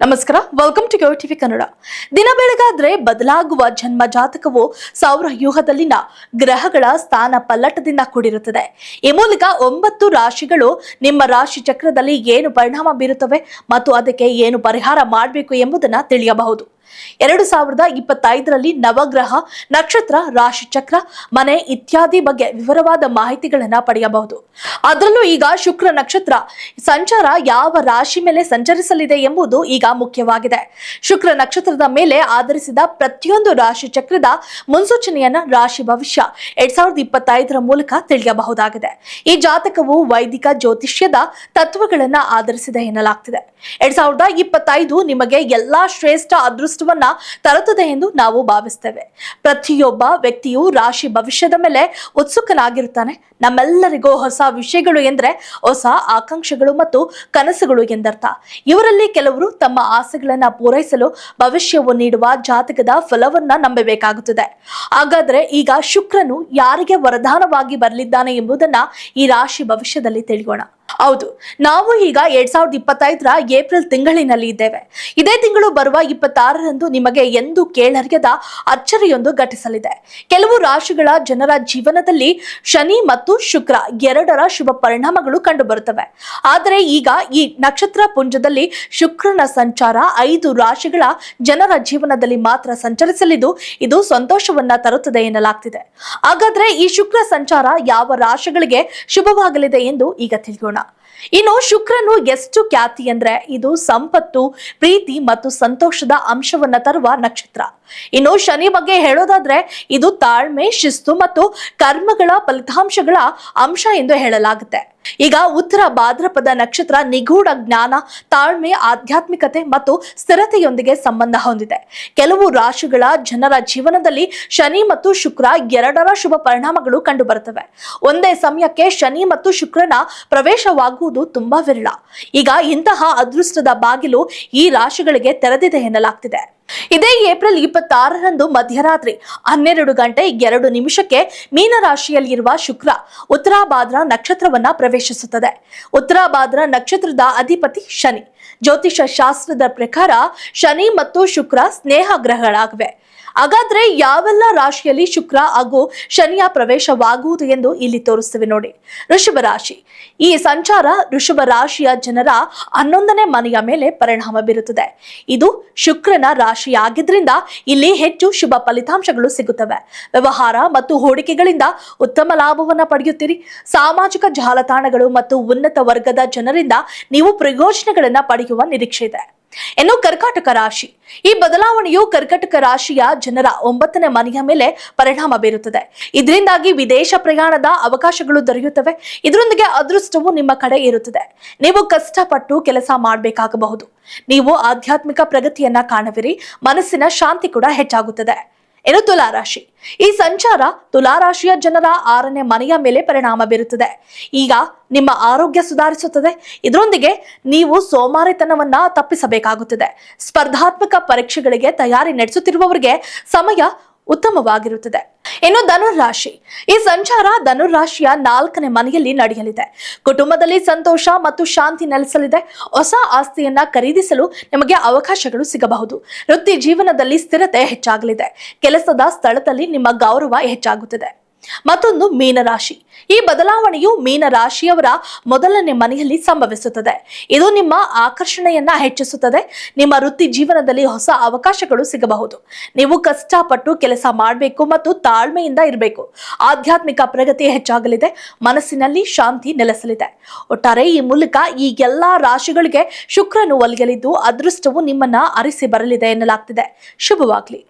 ನಮಸ್ಕಾರ. Welcome to Yo TV Kannada ದಿನ ಬೆಳಗಾದ್ರೆ ಬದಲಾಗುವ ಜನ್ಮ ಜಾತಕವು ಸೌರ ಗ್ರಹಗಳ ಸ್ಥಾನ ಪಲ್ಲಟದಿಂದ ಕೂಡಿರುತ್ತದೆ. ಈ ಮೂಲಕ ಒಂಬತ್ತು ರಾಶಿಗಳು ನಿಮ್ಮ ರಾಶಿ ಚಕ್ರದಲ್ಲಿ ಏನು ಪರಿಣಾಮ ಬೀರುತ್ತವೆ ಮತ್ತು ಅದಕ್ಕೆ ಏನು ಪರಿಹಾರ ಮಾಡಬೇಕು ಎಂಬುದನ್ನು ತಿಳಿಯಬಹುದು. ಎರಡು ಸಾವಿರದ ಇಪ್ಪತ್ತೈದರಲ್ಲಿ ನವಗ್ರಹ, ನಕ್ಷತ್ರ, ರಾಶಿ ಚಕ್ರ, ಮನೆ ಇತ್ಯಾದಿ ಬಗ್ಗೆ ವಿವರವಾದ ಮಾಹಿತಿಗಳನ್ನ ಪಡೆಯಬಹುದು. ಅದರಲ್ಲೂ ಈಗ ಶುಕ್ರ ನಕ್ಷತ್ರ ಸಂಚಾರ ಯಾವ ರಾಶಿ ಮೇಲೆ ಸಂಚರಿಸಲಿದೆ ಎಂಬುದು ಈಗ ಮುಖ್ಯವಾಗಿದೆ. ಶುಕ್ರ ನಕ್ಷತ್ರದ ಮೇಲೆ ಆಧರಿಸಿದ ಪ್ರತಿಯೊಂದು ರಾಶಿ ಚಕ್ರದ ಮುನ್ಸೂಚನೆಯನ್ನ ರಾಶಿ ಭವಿಷ್ಯ ಎರಡ್ ಸಾವಿರದ ಇಪ್ಪತ್ತೈದರ ಮೂಲಕ ತಿಳಿಯಬಹುದಾಗಿದೆ. ಈ ಜಾತಕವು ವೈದಿಕ ಜ್ಯೋತಿಷ್ಯದ ತತ್ವಗಳನ್ನ ಆಧರಿಸಿದೆ ಎನ್ನಲಾಗ್ತಿದೆ. ಎರಡ್ ಸಾವಿರದ ಇಪ್ಪತ್ತೈದು ನಿಮಗೆ ಎಲ್ಲಾ ಶ್ರೇಷ್ಠ ಅದೃಷ್ಟವನ್ನ ತರುತ್ತದೆ ಎಂದು ನಾವು ಭಾವಿಸ್ತೇವೆ. ಪ್ರತಿಯೊಬ್ಬ ವ್ಯಕ್ತಿಯು ರಾಶಿ ಭವಿಷ್ಯದ ಮೇಲೆ ಉತ್ಸುಕನಾಗಿರುತ್ತಾನೆ. ನಮ್ಮೆಲ್ಲರಿಗೂ ಹೊಸ ವಿಷಯಗಳು ಎಂದ್ರೆ ಹೊಸ ಆಕಾಂಕ್ಷೆಗಳು ಮತ್ತು ಕನಸುಗಳು ಎಂದರ್ಥ. ಇವರಲ್ಲಿ ಕೆಲವರು ತಮ್ಮ ಆಸೆಗಳನ್ನ ಪೂರೈಸಲು ಭವಿಷ್ಯವು ನೀಡುವ ಜಾತಕದ ಫಲವನ್ನ ನಂಬಬೇಕಾಗುತ್ತದೆ. ಹಾಗಾದ್ರೆ ಈಗ ಶುಕ್ರನು ಯಾರಿಗೆ ವರದಾನವಾಗಿ ಬರಲಿದ್ದಾನೆ ಎಂಬುದನ್ನ ಈ ರಾಶಿ ಭವಿಷ್ಯದಲ್ಲಿ ತಿಳಿಯೋಣ. ಹೌದು, ನಾವು ಈಗ ಎರಡ್ ಸಾವಿರದ ಇಪ್ಪತ್ತೈದರ ಏಪ್ರಿಲ್ ತಿಂಗಳಿನಲ್ಲಿ ಇದ್ದೇವೆ. ಇದೇ ತಿಂಗಳು ಬರುವ ಇಪ್ಪತ್ತಾರರಂದು ನಿಮಗೆ ಎಂದು ಕೇಳರಿಯದ ಅಚ್ಚರಿಯೊಂದು ಘಟಿಸಲಿದೆ. ಕೆಲವು ರಾಶಿಗಳ ಜನರ ಜೀವನದಲ್ಲಿ ಶನಿ ಮತ್ತು ಶುಕ್ರ ಎರಡರ ಶುಭ ಪರಿಣಾಮಗಳು ಕಂಡುಬರುತ್ತವೆ. ಆದರೆ ಈಗ ಈ ನಕ್ಷತ್ರ ಪುಂಜದಲ್ಲಿ ಶುಕ್ರನ ಸಂಚಾರ ಐದು ರಾಶಿಗಳ ಜನರ ಜೀವನದಲ್ಲಿ ಮಾತ್ರ ಸಂಚರಿಸಲಿದ್ದು, ಇದು ಸಂತೋಷವನ್ನ ತರುತ್ತದೆ ಎನ್ನಲಾಗ್ತಿದೆ. ಹಾಗಾದ್ರೆ ಈ ಶುಕ್ರ ಸಂಚಾರ ಯಾವ ರಾಶಿಗಳಿಗೆ ಶುಭವಾಗಲಿದೆ ಎಂದು ಈಗ ತಿಳಿಯೋಣ. 합니다. ಇನ್ನು ಶುಕ್ರನು ಎಷ್ಟು ಖ್ಯಾತಿ ಅಂದ್ರೆ ಇದು ಸಂಪತ್ತು, ಪ್ರೀತಿ ಮತ್ತು ಸಂತೋಷದ ಅಂಶವನ್ನ ತರುವ ನಕ್ಷತ್ರ. ಇನ್ನು ಶನಿ ಬಗ್ಗೆ ಹೇಳೋದಾದ್ರೆ ಇದು ತಾಳ್ಮೆ, ಶಿಸ್ತು ಮತ್ತು ಕರ್ಮಗಳ ಫಲಿತಾಂಶಗಳ ಅಂಶ ಎಂದು ಹೇಳಲಾಗುತ್ತೆ. ಈಗ ಉತ್ತರ ಭಾದ್ರಪದ ನಕ್ಷತ್ರ ನಿಗೂಢ ಜ್ಞಾನ, ತಾಳ್ಮೆ, ಆಧ್ಯಾತ್ಮಿಕತೆ ಮತ್ತು ಸ್ಥಿರತೆಯೊಂದಿಗೆ ಸಂಬಂಧ ಹೊಂದಿದೆ. ಕೆಲವು ರಾಶಿಗಳ ಜನರ ಜೀವನದಲ್ಲಿ ಶನಿ ಮತ್ತು ಶುಕ್ರ ಎರಡರ ಶುಭ ಪರಿಣಾಮಗಳು ಕಂಡುಬರುತ್ತವೆ. ಒಂದೇ ಸಮಯಕ್ಕೆ ಶನಿ ಮತ್ತು ಶುಕ್ರನ ಪ್ರವೇಶವಾಗುವುದು ತುಂಬಾ ವಿರಳ. ಈಗ ಇಂತಹ ಅದೃಷ್ಟದ ಬಾಗಿಲು ಈ ರಾಶಿಗಳಿಗೆ ತೆರೆದಿದೆ ಎನ್ನಲಾಗ್ತಿದೆ. ಇದೇ ಏಪ್ರಿಲ್ ಇಪ್ಪತ್ತಾರರಂದು ಮಧ್ಯರಾತ್ರಿ ಹನ್ನೆರಡು ಗಂಟೆ ಎರಡು ನಿಮಿಷಕ್ಕೆ ಮೀನರಾಶಿಯಲ್ಲಿರುವ ಶುಕ್ರ ಉತ್ತರಾಭಾದ್ರ ನಕ್ಷತ್ರವನ್ನ ಪ್ರವೇಶಿಸುತ್ತದೆ. ಉತ್ತರಾಭಾದ್ರ ನಕ್ಷತ್ರದ ಅಧಿಪತಿ ಶನಿ. ಜ್ಯೋತಿಷ ಶಾಸ್ತ್ರದ ಪ್ರಕಾರ ಶನಿ ಮತ್ತು ಶುಕ್ರ ಸ್ನೇಹ ಗ್ರಹಗಳಾಗಿವೆ. ಹಾಗಾದ್ರೆ ಯಾವೆಲ್ಲ ರಾಶಿಯಲ್ಲಿ ಶುಕ್ರ ಹಾಗೂ ಶನಿಯ ಪ್ರವೇಶವಾಗುವುದು ಎಂದು ಇಲ್ಲಿ ತೋರಿಸ್ತೇವೆ ನೋಡಿ. ಋಷಭ ರಾಶಿ. ಈ ಸಂಚಾರ ಋಷಭ ರಾಶಿಯ ಜನರ ಹನ್ನೊಂದನೇ ಮನೆಯ ಮೇಲೆ ಪರಿಣಾಮ ಬೀರುತ್ತದೆ. ಇದು ಶುಕ್ರನ ರಾಶಿಯಾಗಿದ್ದರಿಂದ ಇಲ್ಲಿ ಹೆಚ್ಚು ಶುಭ ಫಲಿತಾಂಶಗಳು ಸಿಗುತ್ತವೆ. ವ್ಯವಹಾರ ಮತ್ತು ಹೂಡಿಕೆಗಳಿಂದ ಉತ್ತಮ ಲಾಭವನ್ನು ಪಡೆಯುತ್ತೀರಿ. ಸಾಮಾಜಿಕ ಜಾಲತಾಣಗಳು ಮತ್ತು ಉನ್ನತ ವರ್ಗದ ಜನರಿಂದ ನೀವು ಪ್ರಯೋಜನಗಳನ್ನು ಪಡೆಯುವ ನಿರೀಕ್ಷೆ ಇದೆ. ಇನ್ನು ಕರ್ಕಾಟಕ ರಾಶಿ. ಈ ಬದಲಾವಣೆಯು ಕರ್ಕಾಟಕ ರಾಶಿಯ ಜನರ ಒಂಬತ್ತನೇ ಮನೆಯ ಮೇಲೆ ಪರಿಣಾಮ ಬೀರುತ್ತದೆ. ಇದರಿಂದಾಗಿ ವಿದೇಶ ಪ್ರಯಾಣದ ಅವಕಾಶಗಳು ದೊರೆಯುತ್ತವೆ. ಇದರೊಂದಿಗೆ ಅದೃಷ್ಟವು ನಿಮ್ಮ ಕಡೆ ಇರುತ್ತದೆ. ನೀವು ಕಷ್ಟಪಟ್ಟು ಕೆಲಸ ಮಾಡಬೇಕಾಗಬಹುದು. ನೀವು ಆಧ್ಯಾತ್ಮಿಕ ಪ್ರಗತಿಯನ್ನ ಕಾಣುವಿರಿ. ಮನಸ್ಸಿನ ಶಾಂತಿ ಕೂಡ ಹೆಚ್ಚಾಗುತ್ತದೆ. ಇನ್ನು ತುಲಾರಾಶಿ? ಈ ಸಂಚಾರ ತುಲಾರಾಶಿಯ ಜನರ ಆರನೇ ಮನೆಯ ಮೇಲೆ ಪರಿಣಾಮ ಬೀರುತ್ತದೆ. ಈಗ ನಿಮ್ಮ ಆರೋಗ್ಯ ಸುಧಾರಿಸುತ್ತದೆ. ಇದರೊಂದಿಗೆ ನೀವು ಸೋಮಾರಿತನವನ್ನ ತಪ್ಪಿಸಬೇಕಾಗುತ್ತದೆ. ಸ್ಪರ್ಧಾತ್ಮಕ ಪರೀಕ್ಷೆಗಳಿಗೆ ತಯಾರಿ ನಡೆಸುತ್ತಿರುವವರಿಗೆ ಸಮಯ ಉತ್ತಮವಾಗಿರುತ್ತದೆ. ಇನ್ನು ಧನುರಾಶಿ ಈ ಸಂಚಾರ ಧನುರಾಶಿಯ ನಾಲ್ಕನೇ ಮನೆಯಲ್ಲಿ ನಡೆಯಲಿದೆ. ಕುಟುಂಬದಲ್ಲಿ ಸಂತೋಷ ಮತ್ತು ಶಾಂತಿ ನೆಲೆಸಲಿದೆ. ಹೊಸ ಆಸ್ತಿಯನ್ನ ಖರೀದಿಸಲು ನಿಮಗೆ ಅವಕಾಶಗಳು ಸಿಗಬಹುದು. ವೃತ್ತಿ ಜೀವನದಲ್ಲಿ ಸ್ಥಿರತೆ ಹೆಚ್ಚಾಗಲಿದೆ. ಕೆಲಸದ ಸ್ಥಳದಲ್ಲಿ ನಿಮ್ಮ ಗೌರವ ಹೆಚ್ಚಾಗುತ್ತದೆ. ಮತ್ತೊಂದು ಮೀನರಾಶಿ. ಈ ಬದಲಾವಣೆಯು ಮೀನರಾಶಿಯವರ ಮೊದಲನೇ ಮನೆಯಲ್ಲಿ ಸಂಭವಿಸುತ್ತದೆ. ಇದು ನಿಮ್ಮ ಆಕರ್ಷಣೆಯನ್ನ ಹೆಚ್ಚಿಸುತ್ತದೆ. ನಿಮ್ಮ ವೃತ್ತಿ ಜೀವನದಲ್ಲಿ ಹೊಸ ಅವಕಾಶಗಳು ಸಿಗಬಹುದು. ನೀವು ಕಷ್ಟಪಟ್ಟು ಕೆಲಸ ಮಾಡಬೇಕು ಮತ್ತು ತಾಳ್ಮೆಯಿಂದ ಇರಬೇಕು. ಆಧ್ಯಾತ್ಮಿಕ ಪ್ರಗತಿ ಹೆಚ್ಚಾಗಲಿದೆ. ಮನಸ್ಸಿನಲ್ಲಿ ಶಾಂತಿ ನೆಲೆಸಲಿದೆ. ಒಟ್ಟಾರೆ ಈ ಮೂಲಕ ಈ ಎಲ್ಲಾ ರಾಶಿಗಳಿಗೆ ಶುಕ್ರನು ಒಲಿಯಲಿದ್ದು, ಅದೃಷ್ಟವು ನಿಮ್ಮನ್ನ ಅರಿಸಿ ಬರಲಿದೆ ಎನ್ನಲಾಗ್ತಿದೆ. ಶುಭವಾಗ್ಲಿ.